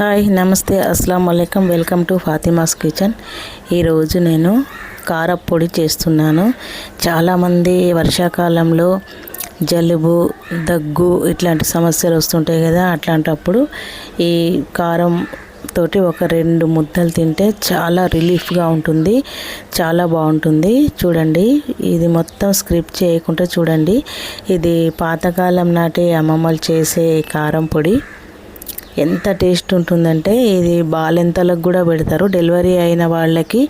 Hi నమస్తే అస్సలం అయికం వెల్కమ్ టు ఫాతిమాస్ కిచెన్. ఈరోజు నేను కారపొడి చేస్తున్నాను. చాలామంది వర్షాకాలంలో జలుబు దగ్గు ఇట్లాంటి సమస్యలు వస్తుంటాయి కదా అట్లాంటప్పుడు ఈ కారం తోటి ఒక రెండు ముద్దలు తింటే చాలా రిలీఫ్గా ఉంటుంది చాలా బాగుంటుంది. చూడండి ఇది మొత్తం స్క్రిప్ట్ చేయకుండా చూడండి. ఇది పాతకాలం నాటి అమ్మమ్మలు చేసే కారం పొడి. ఎంత టేస్ట్ ఉంటుందంటే ఇది బాలెంతలకు కూడా పెడతారు. డెలివరీ అయిన వాళ్ళకి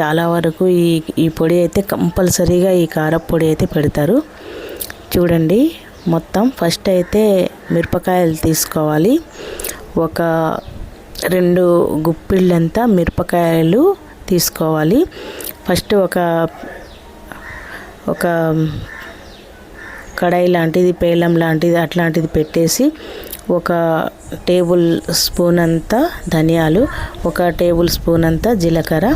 చాలా వరకు ఈ ఈ పొడి అయితే కంపల్సరీగా ఈ కారపొడి అయితే పెడతారు. చూడండి మొత్తం ఫస్ట్ అయితే మిరపకాయలు తీసుకోవాలి. ఒక రెండు గుప్పిళ్ళంతా మిరపకాయలు తీసుకోవాలి. ఫస్ట్ ఒక ఒక కడాయి లాంటిది పేలం లాంటిది అట్లాంటిది పెట్టేసి ఒక టేబుల్ స్పూన్ అంతా ధనియాలు ఒక టేబుల్ స్పూన్ అంతా జీలకర్ర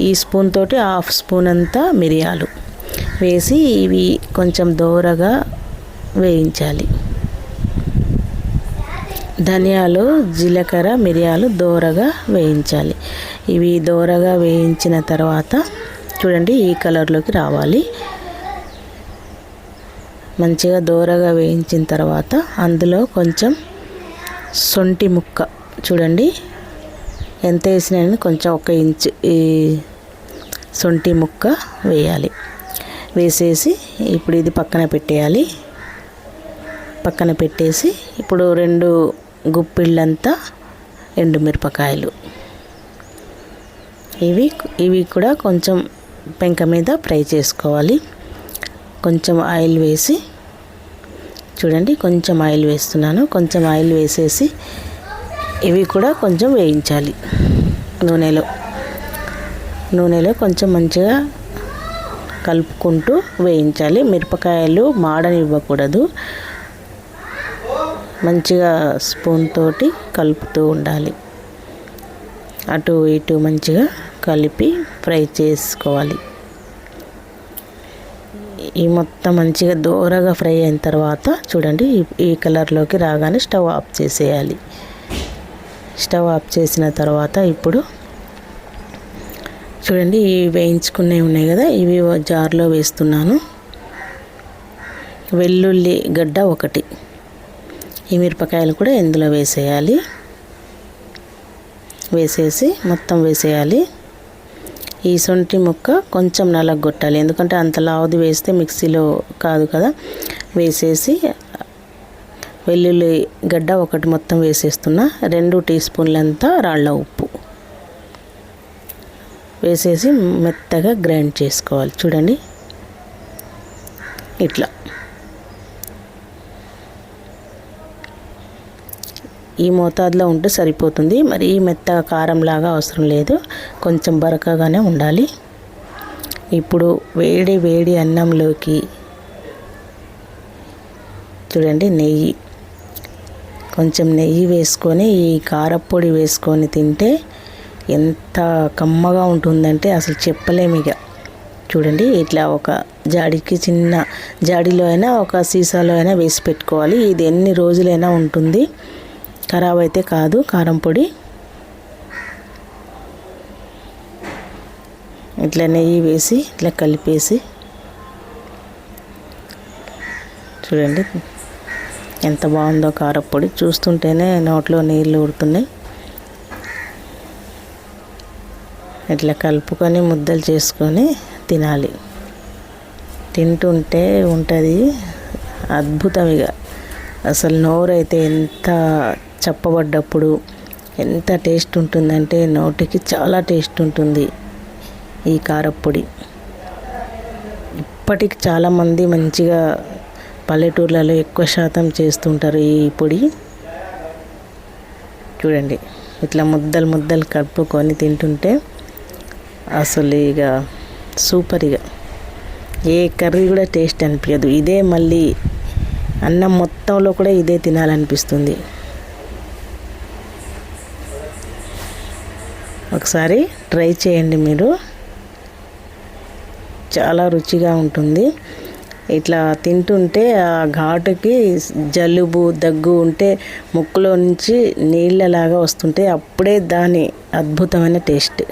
ఈ స్పూన్ తోటి హాఫ్ స్పూన్ అంతా మిరియాలు వేసి ఇవి కొంచెం దోరగా వేయించాలి. ధనియాలు జీలకర్ర మిరియాలు దోరగా వేయించాలి. ఇవి దోరగా వేయించిన తర్వాత చూడండి ఈ కలర్లోకి రావాలి. మంచిగా దోరగా వేయించిన తర్వాత అందులో కొంచెం సొంటి ముక్క చూడండి. ఎంత వేసినా కొంచెం ఒక ఇంచు ఈ సొంటి ముక్క వేయాలి. వేసేసి ఇప్పుడు ఇది పక్కన పెట్టేయాలి. పక్కన పెట్టేసి ఇప్పుడు రెండు గుప్పిళ్ళంతా ఎండుమిరపకాయలు ఇవి ఇవి కూడా కొంచెం పెంక మీద ఫ్రై చేసుకోవాలి. కొంచెం ఆయిల్ వేసి చూడండి కొంచెం ఆయిల్ వేస్తున్నాను. కొంచెం ఆయిల్ వేసేసి ఇవి కూడా కొంచెం వేయించాలి. నూనెలో. నూనెలో కొంచెం మంచిగా కలుపుకుంటూ వేయించాలి. మిరపకాయలు మాడనివ్వకూడదు. మంచిగా స్పూన్ తోటి కలుపుతూ ఉండాలి. అటు ఇటు మంచిగా కలిపి ఫ్రై చేసుకోవాలి. ఈ మొత్తం మంచిగా దూరగా ఫ్రై అయిన తర్వాత చూడండి ఈ కలర్లోకి రాగానే స్టవ్ ఆఫ్ చేసేయాలి. స్టవ్ ఆఫ్ చేసిన తర్వాత ఇప్పుడు చూడండి ఈ వేయించుకునేవి ఉన్నాయి కదా ఇవి జార్లో వేస్తున్నాను. వెల్లుల్లి గడ్డ ఒకటి. ఈ మిరపకాయలు కూడా ఇందులో వేసేయాలి. వేసేసి మొత్తం వేసేయాలి. ఈ శొంఠి ముక్క కొంచెం నలగొట్టాలి. ఎందుకంటే అంత లావుది వేస్తే మిక్సీలో కాదు కదా. వేసేసి వెల్లుల్లి గడ్డ ఒకటి మొత్తం వేసేస్తున్నా. రెండు టీ స్పూన్లంతా రాళ్ళ ఉప్పు. వేసేసి మెత్తగా గ్రైండ్ చేసుకోవాలి. చూడండి. ఇట్లా. ఈ మోతాదులో ఉంటే సరిపోతుంది. మరి ఈ కారంలాగా అవసరం లేదు. కొంచెం బరకగానే ఉండాలి. ఇప్పుడు వేడి వేడి అన్నంలోకి చూడండి నెయ్యి. కొంచెం నెయ్యి వేసుకొని ఈ కారపొడి వేసుకొని తింటే ఎంత కమ్మగా ఉంటుందంటే అసలు చెప్పలేము ఇక. చూడండి ఇట్లా ఒక జాడికి చిన్న జాడీలో అయినా ఒక సీసాలో అయినా వేసి పెట్టుకోవాలి. ఇది ఎన్ని రోజులైనా ఉంటుంది. ఖరాబ్ అయితే కాదు కారం పొడి. ఇట్లా నెయ్యి వేసి ఇట్లా కలిపేసి. చూడండి ఎంత బాగుందో కారప్పొడి చూస్తుంటేనే నోట్లో నీళ్ళు ఊరుతున్నాయి. ఇట్లా కలుపుకొని ముద్దలు చేసుకొని తినాలి. తింటుంటే ఉంటుంది అద్భుతం ఇక అసలు నోరైతే ఎంత చప్పబడ్డప్పుడు ఎంత టేస్ట్ ఉంటుందంటే నోటికి చాలా టేస్ట్ ఉంటుంది ఈ కారపొడి ఇప్పటికి చాలామంది మంచిగా పల్లెటూర్లలో ఎక్కువ శాతం చేస్తుంటారు ఈ పొడి. చూడండి ఇట్లా ముద్దలు ముద్దలు కలుపుకొని తింటుంటే అసలు ఇక సూపర్ ఇక. ఏ కర్రీ కూడా టేస్ట్ అనిపించదు. ఇదే మళ్ళీ అన్నం మొత్తంలో కూడా ఇదే తినాలనిపిస్తుంది. ఒకసారి ట్రై చేయండి మీరు. చాలా రుచిగా ఉంటుంది. ఇట్లా తింటుంటే ఆ ఘాటుకి జలుబు దగ్గు ఉంటే ముక్కులో నుంచి నీళ్ళలాగా వస్తుంటే అప్పుడే దాని అద్భుతమైన టేస్ట్.